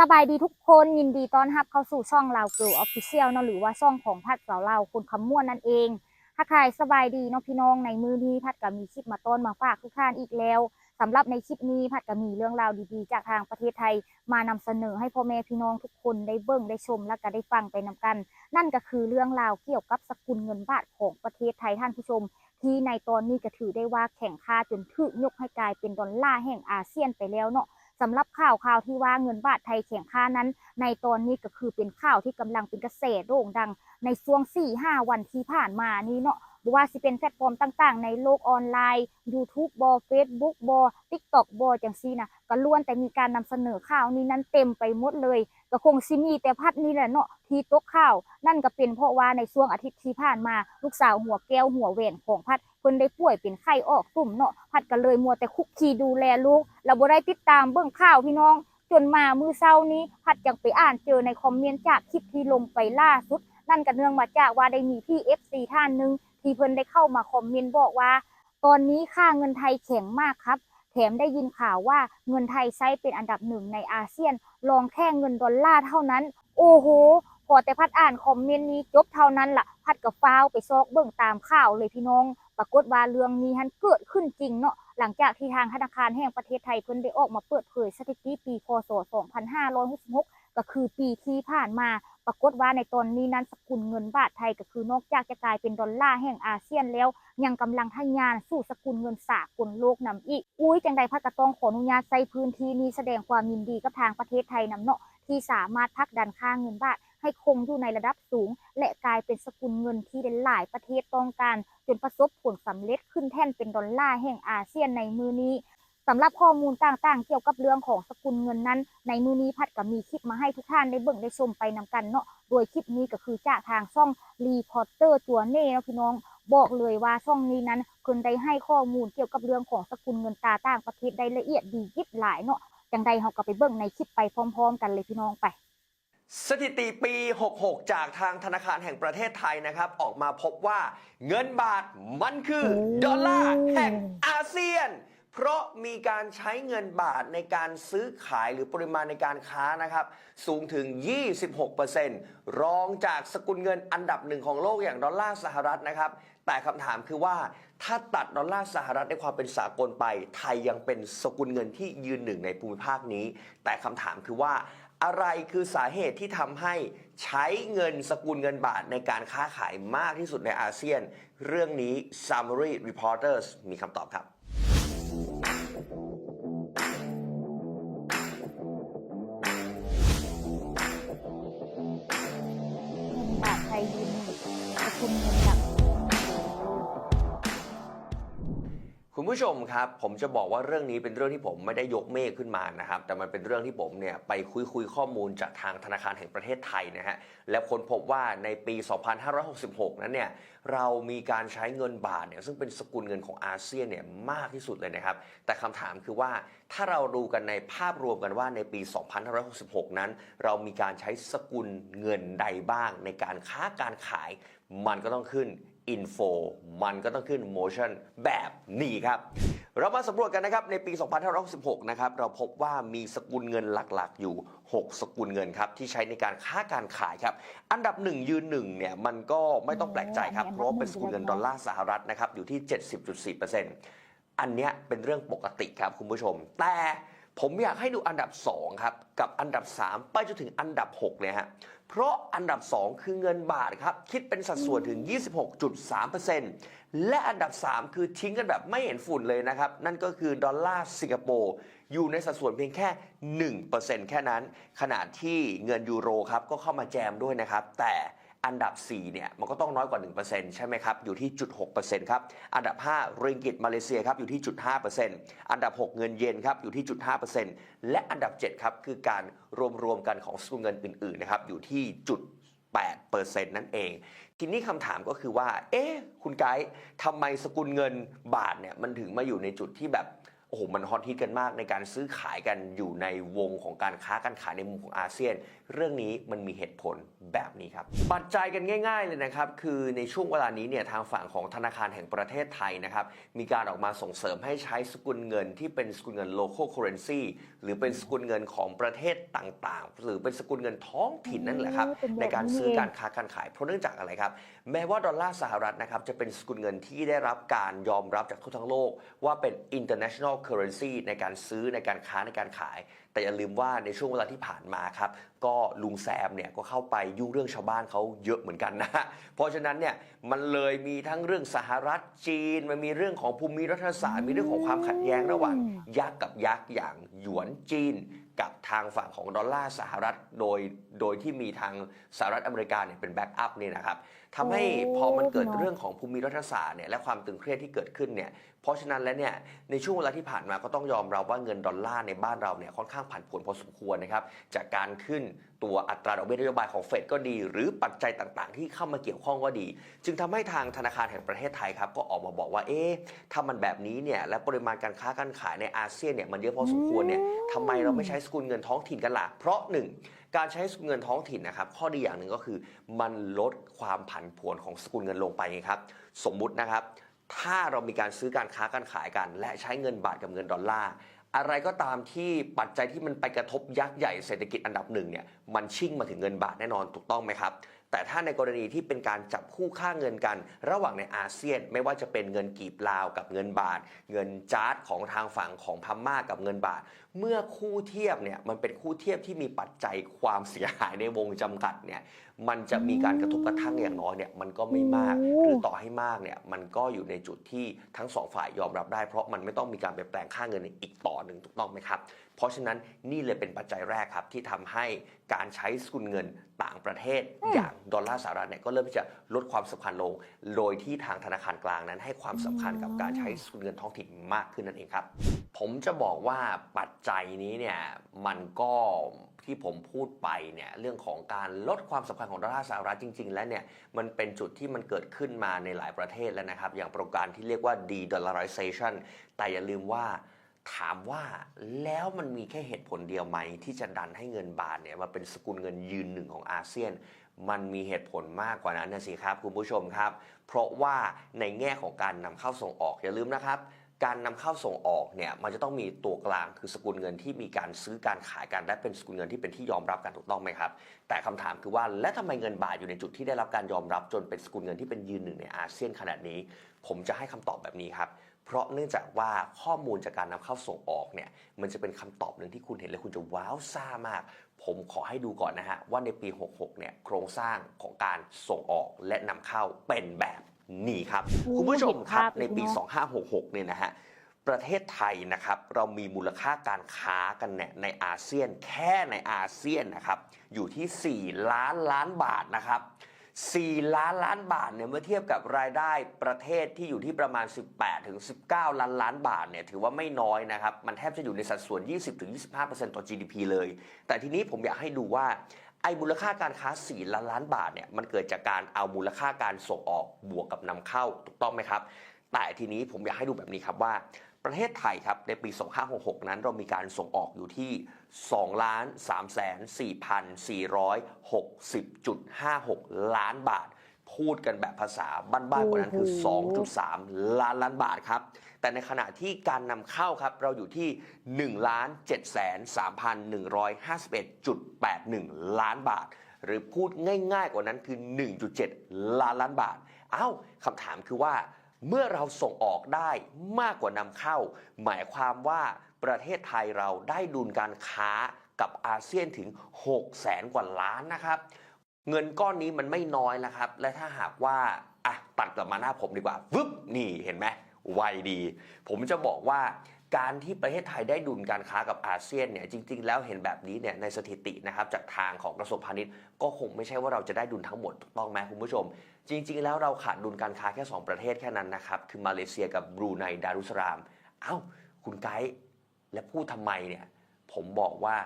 สบายดีทุกคนยินดีต้อนรับเข้าสู่ช่องลาวเกิลออฟฟิเชียลเนาะหรือว่าช่องของพัดสาวลาวคนคำม่วนนั่นเอง ถ้าใครสบายดีเนาะพี่น้องในมือนี้พัดก็มีคลิปมาต้อนมาฝากทุกท่านอีกแล้วสำหรับในคลิปนี้พัดก็มีเรื่องราวดีๆ จากทางประเทศไทยมานำเสนอให้พ่อแม่พี่น้องทุกคนได้เบิ่งได้ชมและก็ได้ฟังไปนำกัน นั่นก็คือเรื่องราวเกี่ยวกับสกุลเงินบาทของประเทศไทยท่านผู้ชม ที่ในตอนนี้ก็ถือได้ว่าแข่งค่าจนถูกยกให้กลายเป็นดอลลาร์แห่งอาเซียนไปแล้วเนาะ สำหรับข่าวข่าวที่ว่าเงินบาทไทยแข่งค่านั้น ในตอนนี้ก็คือเป็นข่าวที่กำลังเป็นกระแสโด่งดัง ในช่วง 4-5 วันที่ผ่านมานี้เนาะบ่ว่าสิเป็นแพลตฟอร์มต่างๆ ในโลกออนไลน์ YouTube บอ Facebook บอ TikTok บอจังซี่นะก็ล้วนแต่มีการนำเสนอข่าวนี้นั้นเต็มไปหมดเลย ก็คงสิมีแต่พัดนี่แหละเนาะที่ตกข่าว นั่นก็เป็นเพราะว่าในช่วงอาทิตย์ที่ผ่านมา ลูกสาวหัวแก้วหัวแหวนของพัด พิ่นได้ป่วยเป็นไข้ออกตุ่มเนาะพัดก็เลยมัวแต่คุกคีดูแลลูกแล้วบ่ได้ติดตามเบิ่งข่าวพี่น้อง จนมามือเช้านี้ พัดยังไปอ่านเจอในคอมเมนต์จากคลิปที่ลงไปล่าสุด นั่นก็เนื่องมาจากว่าได้มีพี่ FC ท่านหนึ่งที่เพิ่นได้เข้ามาคอมเมนต์บอกว่า ตอนนี้ค่าเงินไทยแข็งมากครับแถมได้ยินข่าวว่าเงินไทยใช้เป็นอันดับหนึ่งในอาเซียนรองแค่เงินดอลลาร์เท่านั้น โอ้โห พอแต่พัดอ่านคอมเมนต์นี้จบเท่านั้นล่ะ พัดกับฟ้าวไปซอกเบิ่งตามข่าวเลยพี่น้อง ปรากฏว่าเรื่องนี้ฮันเกิดขึ้นจริงเนาะหลังจากที่ทางธนาคารแห่งประเทศไทยเพิ่นได้ออกมาเปิดเผยสถิติปีพศ 2566 ก็คือปีที่ผ่านมาปรากฏว่าในตอนนี้นั้นสกุลเงินบาทไทยก็คือนอกจากจะกลายเป็นดอลลาร์แห่งอาเซียนแล้ว ยังกำลังทะยานสู่สกุลเงินสากลโลกนำอีก อุ้ยจังใดพักกระต้องขออนุญาตใช้พื้นที่นี้แสดงความยินดีกับทางประเทศไทยนำเนาะที่สามารถพักดันค่าเงินบาท ให้คงอยู่ในระดับสูง และกลายเป็นสกุลเงินที่หลายประเทศต้องการ จนประสบผลสำเร็จขึ้นแท่นเป็นดอลลาร์แห่งอาเซียนในมือนี้สำหรับข้อมูลต่างๆ เกี่ยวกับเรื่องของสกุลเงินนั้น ในมือนี้พัดก็มีคลิปมาให้ทุกท่านได้เบิ่งได้ชมไปนำกันเนาะโดยคลิปนี้ก็คือจากทางช่องรีพอร์เตอร์ตัวเน่เนาะพี่น้องบอกเลยว่าช่องนี้นั้นเพิ่นได้ให้ข้อมูลเกี่ยวกับเรื่องของสกุลเงินตาต่างประเทศได้ละเอียดดียิบหลายเนาะจังใดเราก็ไปเบิ่งในคลิปไปพร้อม ๆ กันเลยพี่น้องไป สถิติปี 66 จากทางธนาคารแห่งประเทศไทยนะครับ ออกมาพบว่าเงินบาทมันคือโอ้ดอลลาร์แห่งอาเซียน เพราะมีการใช้เงินบาทในการซื้อขายหรือปริมาณในการค้านะครับ สูงถึง 26%รองจากสกุลเงินอันดับหนึ่งของโลกอย่างดอลลาร์สหรัฐนะครับ แต่คำถามคือว่าถ้าตัดดอลลาร์สหรัฐในความเป็นสากลไป ไทยยังเป็นสกุลเงินที่ยืนหนึ่งในภูมิภาคนี้ แต่คำถามคือว่า อะไรคือสาเหตุที่ทำให้ใช้เงินสกุลเงินบาทในการค้าขายมากที่สุดในอาเซียน เรื่องนี้ Summary Reporters มีคำตอบครับ ผู้ชมครับ ผมจะบอกว่าเรื่องนี้เป็นเรื่องที่ผมไม่ได้ยกเมฆขึ้นมานะครับ แต่มันเป็นเรื่องที่ผมเนี่ยไปคุยคุยข้อมูลจากทางธนาคารแห่งประเทศไทยนะฮะ และค้นพบว่าในปี 2566 นั้นเนี่ยเรามีการใช้เงินบาทเนี่ยซึ่งเป็นสกุลเงินของอาเซียนเนี่ยมากที่สุดเลยนะครับ แต่คำถามคือว่าถ้าเราดูกันในภาพรวมกันว่าในปี 2566 นั้น เรามีการใช้สกุลเงินใดบ้างในการค้าการขายมันก็ต้องขึ้น Info มันก็ต้องขึ้น Motion แบบนี้ครับ เรามาสำรวจกันนะครับ ในปี 2566 นะครับ เราพบว่ามีสกุลเงินหลักๆ อยู่ 6 สกุลเงินครับ ที่ใช้ในการค้าการขายครับ อันดับ 1 ยืนหนึ่งเนี่ยมันก็ไม่ต้องแปลกใจครับ เพราะว่าเป็นสกุลเงินดอลลาร์สหรัฐนะครับอยู่ที่ 70.4%อันเนี้ยเป็นเรื่องปกติครับคุณผู้ชม แต่ ผมอยากให้ดูอันดับ 2 ครับ กับอันดับ 3 ไปจนถึงอันดับ6เนี่ยฮะเพราะอันดับ 2 คือเงินบาทครับ คิดเป็นสัดส่วนถึง 26.3%และอันดับ 3 คือทิ้งกันแบบไม่เห็นฝุ่นเลยนะครับ นั่นก็คือดอลลาร์สิงคโปร์อยู่ในสัดส่วนเพียงแค่ 1%แค่นั้น ขณะที่เงินยูโรครับก็เข้ามาแจมด้วยนะครับ แต่ อันดับ 4 เนี่ย มันก็ต้องน้อยกว่า 1%ใช่ไหมครับ อยู่ที่จุด6%ครับ อันดับ 5 ริงกิตมาเลเซียครับ อยู่ที่จุด5%อันดับ 6 เงินเยนครับ อยู่ที่จุด5%และอันดับ 7 ครับ คือการรวมๆกันของสกุลเงินอื่นๆนะครับ อยู่ที่จุด8%นั่นเอง ทีนี้คำถามก็คือว่า เอ๊ะ คุณไกด์ทำไมสกุลเงินบาทเนี่ย มันถึงมาอยู่ในจุดที่แบบ อ้โหมันฮอตฮิตกันมากในการซื้อขายกันอยู่ในวงของการค้าการขายในมุมของอาเซียน เรื่องนี้มันมีเหตุผลแบบนี้ครับปัจจัยกันง่าย ๆเลยนะครับ คือในช่วงเวลานี้เนี่ยทางฝั่งของธนาคารแห่งประเทศไทยนะครับมีการออกมาส่งเสริมให้ใช้สกุลเงินที่เป็นสกุลเงิน local currency หรือเป็นสกุลเงินของประเทศต่างๆ หรือเป็นสกุลเงินท้องถิ่นนั่นแหละครับเป็นแบบนี้ในการซื้อเองการค้าการขายเพราะเนื่องจากอะไรครับ แม้ว่าดอลลาร์สหรัฐนะครับจะเป็นสกุลเงินที่ได้รับการยอมรับจากทั่วทั้งโลก ว่าเป็น international currency ในการซื้อในการค้าในการขาย แต่อย่าลืมว่าในช่วงเวลาที่ผ่านมาครับก็ลุงแซมเนี่ยก็เข้าไปยุ่งเรื่องชาวบ้านเขาเยอะเหมือนกันนะเพราะฉะนั้นเนี่ยมันเลยมีทั้งเรื่องสหรัฐจีน มันมีเรื่องของภูมิรัฐศาสตร์มีเรื่องของความขัดแย้งระหว่างยักษ์กับยักษ์อย่างหยวนจีน กับทางฝั่งของดอลลาร์สหรัฐโดยโดยที่มีทางสหรัฐอเมริกาเนี่ยเป็นแบ็กอัพเนี่ยนะครับทำให้โอ้พอมันเกิดเนอะเรื่องของภูมิรัฐศาสตร์เนี่ยและความตึงเครียดที่เกิดขึ้นเนี่ย เพราะฉะนั้นแล้วเนี่ยในช่วงเวลาที่ผ่านมาก็ต้องยอมรับว่าเงินดอลลาร์ในบ้านเราเนี่ยค่อนข้างผันผวนพอสมควรนะครับจากการขึ้นตัวอัตราดอกเบี้ยนโยบายของเฟดก็ดี หรือปัจจัยต่างๆ ที่เข้ามาเกี่ยวข้องก็ดี จึงทำให้ทางธนาคารแห่งประเทศไทยครับก็ออกมาบอกว่าเอ๊ะถ้ามันแบบนี้เนี่ยและปริมาณการค้าการขายในอาเซียนเนี่ยมันเยอะพอสมควรเนี่ยทำไมเราไม่ใช้สกุลเงินท้องถิ่นกันล่ะเพราะหนึ่งการใช้สกุลเงินท้องถิ่นนะครับ ข้อดีอย่างหนึ่งก็คือมันลดความผันผวนของสกุลเงินลงไปครับ สมมุตินะครับ ถ้าเรามีการซื้อการค้าการขายกัน และใช้เงินบาทกับเงินดอลลาร์อะไรก็ตามที่ปัจจัยที่มันไปกระทบยักษ์ใหญ่เศรษฐกิจอันดับหนึ่งเนี่ยมันชิ่งมาถึงเงินบาทแน่นอนถูกต้องไหมครับ แต่ถ้าในกรณีที่เป็นการจับคู่ค่าเงินกัน ระหว่างในอาเซียนไม่ว่าจะเป็นเงินกีบลาวกับเงินบาท เงินจาร์ดของทางฝั่งของพม่ากับเงินบาท เมื่อคู่เทียบเนี่ยมันเป็นคู่เทียบที่มีปัจจัยความเสียหายในวงจำกัดเนี่ยมันจะมีการกระทบกระทั่งอย่างน้อยเนี่ยมันก็ไม่มากโอ้หรือต่อให้มากเนี่ยมันก็อยู่ในจุดที่ทั้งสองฝ่ายยอมรับได้ เพราะมันไม่ต้องมีการเปลี่ยนแปลงค่าเงินอีกต่อหนึ่งถูกต้องไหมครับ เพราะฉะนั้นนี่เลยเป็นปัจจัยแรกครับที่ทำให้การใช้สกุลเงินต่างประเทศ อย่างดอลลาร์สหรัฐเนี่ยก็เริ่มที่จะลดความสำคัญลง โดยที่ทางธนาคารกลางนั้นให้ความสำคัญกับการใช้สกุลเงินท้องถิ่นมากขึ้นนั่นเองครับผมจะบอกว่าปัจจัยนี้เนี่ยมันก็ที่ผมพูดไปเนี่ยเรื่องของการลดความสำคัญของดอลลาร์สหรัฐจริง ๆ แล้วเนี่ยมันเป็นจุดที่มันเกิดขึ้นมาในหลายประเทศแล้วนะครับ อย่างโปรแการที่เรียกว่า de-dollarization แต่อย่าลืมว่าถามว่าแล้วมันมีแค่เหตุผลเดียวไหม ที่จะดันให้เงินบาทเนี่ยมาเป็นสกุลเงินยืนหนึ่งของอาเซียน มันมีเหตุผลมากกว่านั้นนะสิครับคุณผู้ชมครับ เพราะว่าในแง่ของการนำเข้าส่งออกอย่าลืมนะครับ การนำเข้าส่งออกเนี่ยมันจะต้องมีตัวกลางคือสกุลเงินที่มีการซื้อการขายกันและเป็นสกุลเงินที่เป็นที่ยอมรับกันถูกต้องไหมครับ แต่คำถามคือว่าและทำไมเงินบาทอยู่ในจุดที่ได้รับการยอมรับจนเป็นสกุลเงินที่เป็นยืนหนึ่งในอาเซียนขนาดนี้ ผมจะให้คำตอบแบบนี้ครับเพราะเนื่องจากว่าข้อมูลจากการนำเข้าส่งออกเนี่ยมันจะเป็นคำตอบหนึ่งที่คุณเห็นแล้วคุณจะว้าวซ่ามาก ผมขอให้ดูก่อนนะฮะว่าในปี 66เนี่ยโครงสร้างของการส่งออกและนำเข้าเป็นแบบ นี้ครับโอ้คุณผู้ชมครับเห็นภาพเลยในปีเนอะ2566 เนี่ยนะฮะประเทศไทยนะครับเรามีมูลค่าการค้ากันเนี่ยในอาเซียนแค่ในอาเซียนนะครับอยู่ที่ 4 ล้านล้านบาทนะครับ 4 ล้านล้านบาทเนี่ยเมื่อเทียบกับรายได้ประเทศที่อยู่ที่ประมาณ 18ถึง19 ล้านล้านบาทเนี่ยถือว่าไม่น้อยนะครับ มันแทบจะอยู่ในสัดส่วน 20ถึง25%ต่อ GDP เลย แต่ทีนี้ผมอยากให้ดูว่า ไอ้มูลค่าการค้า4ล้านล้านบาทเนี่ยมันเกิดจากการเอามูลค่าการส่งออกบวกกับนำเข้าถูกต้องไหมครับ แต่ทีนี้ผมอยากให้ดูแบบนี้ครับว่า ประเทศไทยครับในปี 2566 นั้นเรามีการส่งออกอยู่ที่2 3 4 4 6 0.56 ล้านบาท พูดกันแบบภาษาบ้านๆกว่านั้นคือโอ้โห2.3 ล้านล้านบาทครับ แต่ในขณะที่การนำเข้าครับ เราอยู่ที่ 1 7 3 1 5 1.81 ล้านบาท หรือพูดง่ายๆกว่านั้นคือ 1.7 ล้านล้านบาท เอ้าคำถามคือว่าเมื่อเราส่งออกได้มากกว่านำเข้า หมายความว่าประเทศไทยเราได้ดุลการค้ากับอาเซียนถึง6แสนกว่าล้านนะครับ เงินก้อนนี้มันไม่น้อยนะครับ และถ้าหากว่าอะตัดกลับมาหน้าผมดีกว่าวึบนี่เห็นไหมไวดี ผมจะบอกว่าการที่ประเทศไทยได้ดุลการค้ากับอาเซียนเนี่ยจริง ๆ แล้วเห็นแบบนี้เนี่ยในสถิตินะครับจากทางของกระทรวงพาณิชย์ ก็คงไม่ใช่ว่าเราจะได้ดุลทั้งหมดถูกต้องไหมคุณผู้ชม จริง ๆ แล้วเราขาดดุลการค้าแค่ 2 ประเทศแค่นั้นนะครับ คือมาเลเซียกับบรูไนดารุสลาม เอ้า คุณไกด์และพูดทำไมเนี่ยผมบอกว่า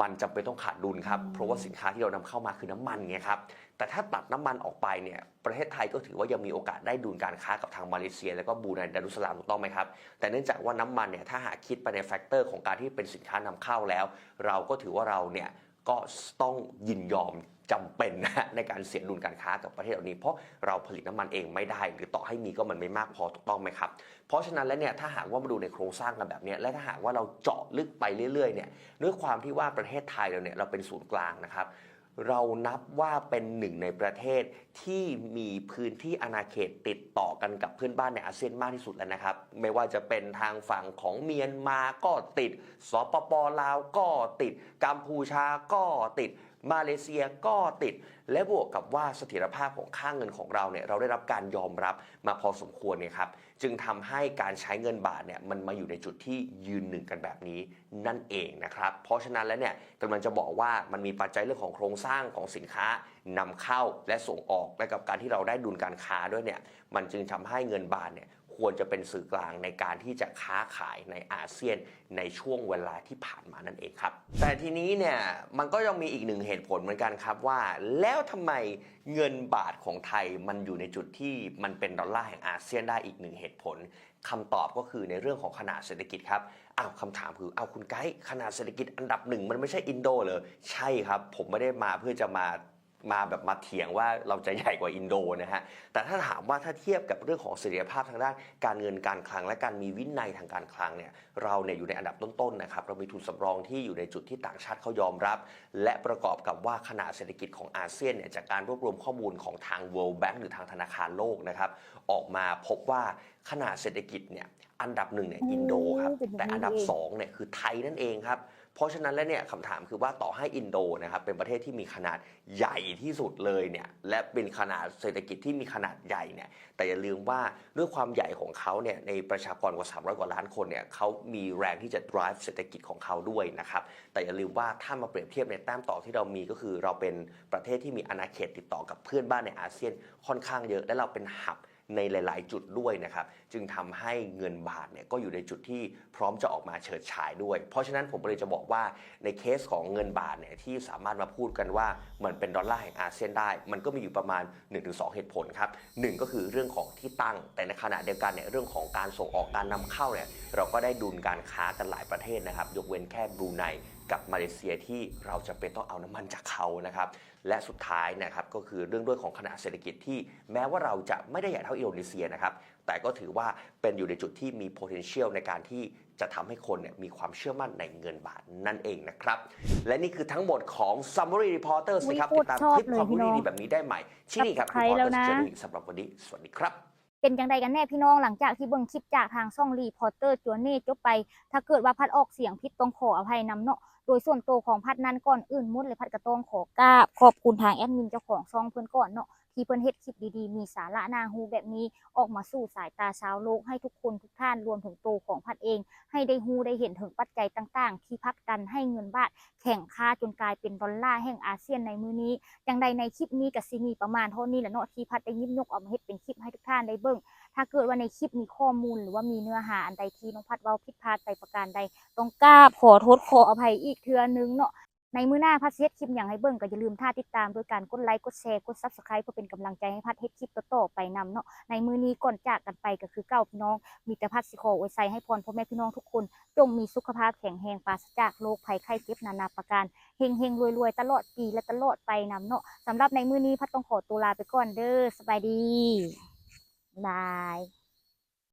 มันจำเป็นต้องขาดดุลครับเพราะว่าสินค้าที่เรานำเข้ามาคือน้ำมันไงครับแต่ถ้าตัดน้ำมันออกไปเนี่ยประเทศไทยก็ถือว่ายังมีโอกาสได้ดุลการค้ากับทางมาเลเซีย แล้วก็บรูไนดารุสสลามถูกต้องไหมครับแต่เนื่องจากว่าน้ำมันเนี่ยถ้าหากคิดไปในแฟกเตอร์ของการที่เป็นสินค้านำเข้าแล้ว เราก็ถือว่าเราเนี่ย ก็ต้องยินยอมจำเป็นนะในการเสียดุลการค้ากับประเทศเหล่านี้ เพราะเราผลิตน้ำมันเองไม่ได้ หรือต่อให้มีก็มันไม่มากพอถูกต้องไหมครับ เพราะฉะนั้นแล้วเนี่ยถ้าหากว่ามาดูในโครงสร้างกันแบบนี้และถ้าหากว่าเราเจาะลึกไปเรื่อยๆเนี่ยด้วยความที่ว่าประเทศไทยเราเนี่ยเราเป็นศูนย์กลางนะครับ เรานับว่าเป็นหนึ่งในประเทศที่มีพื้นที่อาณาเขตติดต่อกันกับเพื่อนบ้านในอาเซียนมากที่สุดแล้วนะครับ ไม่ว่าจะเป็นทางฝั่งของเมียนมาก็ติด สปปลาวก็ติด กัมพูชาก็ติด มาเลเซียก็ติด และบวกกับว่าเสถียรภาพของค่างเงินของเราเนี่ยเราได้รับการยอมรับมาพอสมควรเนี่ยครับ จึงทำให้การใช้เงินบาทเนี่ยมันมาอยู่ในจุดที่ยืนหนึ่งกันแบบนี้นั่นเองนะครับ เพราะฉะนั้นแล้วเนี่ยกำลังจะบอกว่ามันมีปัจจัยเรื่องของโครงสร้างของสินค้านำเข้าและส่งออกและกับการที่เราได้ดุลการค้าด้วยเนี่ยมันจึงทำให้เงินบาทเนี่ย ควรจะเป็นสื่อกลางในการที่จะค้าขายในอาเซียนในช่วงเวลาที่ผ่านมานั่นเองครับ แต่ทีนี้เนี่ยมันก็ยังมีอีกหนึ่งเหตุผลเหมือนกันครับว่า แล้วทำไมเงินบาทของไทยมันอยู่ในจุดที่มันเป็นดอลลาร์แห่งอาเซียนได้อีกหนึ่งเหตุผลคำตอบก็คือในเรื่องของขนาดเศรษฐกิจครับอ้าวคำถามคือเอาคุณไกด์ขนาดเศรษฐกิจอันดับหนึ่งมันไม่ใช่อินโดเลยใช่ครับ ผมไม่ได้มาเพื่อจะมา มาแบบมาเถียงว่าเราจะใหญ่กว่าอินโดนะฮะ แต่ถ้าถามว่าถ้าเทียบกับเรื่องของเสถียรภาพทางด้านการเงินการคลัง และการมีวินัยทางการคลังเนี่ยเราเนี่ยอยู่ในอันดับต้นๆนะครับเรามีทุนสำรองที่อยู่ในจุดที่ต่างชาติเขายอมรับ และประกอบกับว่าขนาดเศรษฐกิจของอาเซียนเนี่ยจากการรวบรวมข้อมูลของทาง World Bank หรือทางธนาคารโลกนะครับออกมาพบว่าขนาดเศรษฐกิจเนี่ยอันดับหนึ่งเนี่ยอินโดครับโอ้เป็นแบบนี้แต่อันดับเองสองเนี่ยคือไทยนั่นเองครับ เพราะฉะนั้นแล้วเนี่ยคำถามคือว่าต่อให้อินโดนะครับเป็นประเทศที่มีขนาดใหญ่ที่สุดเลยเนี่ยและเป็นขนาดเศรษฐกิจที่มีขนาดใหญ่เนี่ยแต่อย่าลืมว่าด้วยความใหญ่ของเขาเนี่ยในประชากรกว่า 300 กว่าล้านคนเนี่ยเขามีแรงที่จะ drive เศรษฐกิจของเขาด้วยนะครับแต่อย่าลืมว่าถ้ามาเปรียบเทียบในแต้มต่อที่เรามีก็คือ เราเป็นประเทศที่มีอาณาเขตติดต่อกับเพื่อนบ้านในอาเซียนค่อนข้างเยอะและเราเป็นหับ ในหลาย ๆ จุดด้วยนะครับ จึงทำให้เงินบาทเนี่ยก็อยู่ในจุดที่พร้อมจะออกมาเฉิดฉายด้วย เพราะฉะนั้นผมเลยจะบอกว่าในเคสของเงินบาทเนี่ยที่สามารถมาพูดกันว่ามันเป็นดอลลาร์แห่งอาเซียนได้ มันก็มีอยู่ประมาณ 1-2 เหตุผลครับหนึ่งก็คือเรื่องของที่ตั้ง แต่ในขณะเดียวกันเนี่ยเรื่องของการส่งออกการนำเข้าเนี่ยเราก็ได้ดุลการค้ากันหลายประเทศนะครับ ยกเว้นแค่บรูไนกับมาเลเซียที่เราจะเป็นต้องเอาน้ำมันจากเขานะครับ และสุดท้ายนะครับก็คือเรื่องด้วยของขนาดเศรษฐกิจที่แม้ว่าเราจะไม่ได้ใหญ่เท่าอินโดนีเซียนะครับแต่ก็ถือว่าเป็นอยู่ในจุดที่มี potential ในการที่จะทำให้คนเนี่ยมีความเชื่อมั่นในเงินบาทนั่นเองนะครับ และนี่คือทั้งหมดของ Summary Reporters อุ๊ยนะครับโคติตดรตามชอบคลิปความรู้เลยพี่น้องดีๆแบบนี้ได้ใหม่ที่นี่ครับใครแล้วนะ Reporters Journey สำหรับวันนี้สวัสดีครับเป็นจังใดกันแน่พี่น้องหลังจากที่เบิ่งคลิปจากทางช่องรีพอร์เตอร์จัวเน่จบไป ถ้าเกิดว่าพัดออกเสียงผิดต้องขออภัยนำเนาะโดยส่วนตัวของพัดนั้นก่อนอื่นมุดเลยพัดกระต้องขอกราบขอบคุณทางแอดมินเจ้าของซองเพื่อนก่อนเนาะ ที่เพิ่นเฮ็ดคลิปดีๆ มีสาระน่าฮูแบบนี้ออกมาสู่สายตาชาวโลกให้ทุกคนทุกท่านรวมถึงตัวของพัดเอง ให้ได้ฮูได้เห็นถึงปัจจัยต่างๆ ที่พักดันให้เงินบาทแข่งค่าจนกลายเป็นดอลลาร์แห่งอาเซียนในมือนี้อย่างใดในคลิปนี้กับซีมีประมาณเท่านี้แหละเนาะที่พัดได้ยิบยกเออกมาเฮ็ดเป็นคลิปให้ทุกท่านได้เบิ่งถ้าเกิดว่าในคลิปมีข้อมูลหรือว่ามีเนื้อหาอันใดที่น้องพัดเว้าผิดพลาดไปประการใดต้องกราขอโทษขออภัยอีกเทื่อนึงเนาะ ในมื้อหน้าพัดเฮ็ดคลิปอย่างให้เบิ่งก็อย่าลืมท่าติดตามโดยการกดไลค์กดแชร์กด Subscribe เพื่อเป็นกำลังใจให้พัดเฮ็ดคลิปต่อๆไปนำเนาะในมื้อนี้ก่อนจากกันไปก็คือเก้าพี่น้อง มีแต่พัดสิขออวยใส่ให้พรพ่อแม่พี่น้องทุกคน จงมีสุขภาพแข็งแรงปราศจากโรคภัยไข้เจ็บนานาประการเฮงเฮงรวยรวยๆตลอดปีและตลอดไปนำเนาะสำหรับในมื้อนี้พัดต้องขอตัวลาไปก่อนเด้อสบายดีบาย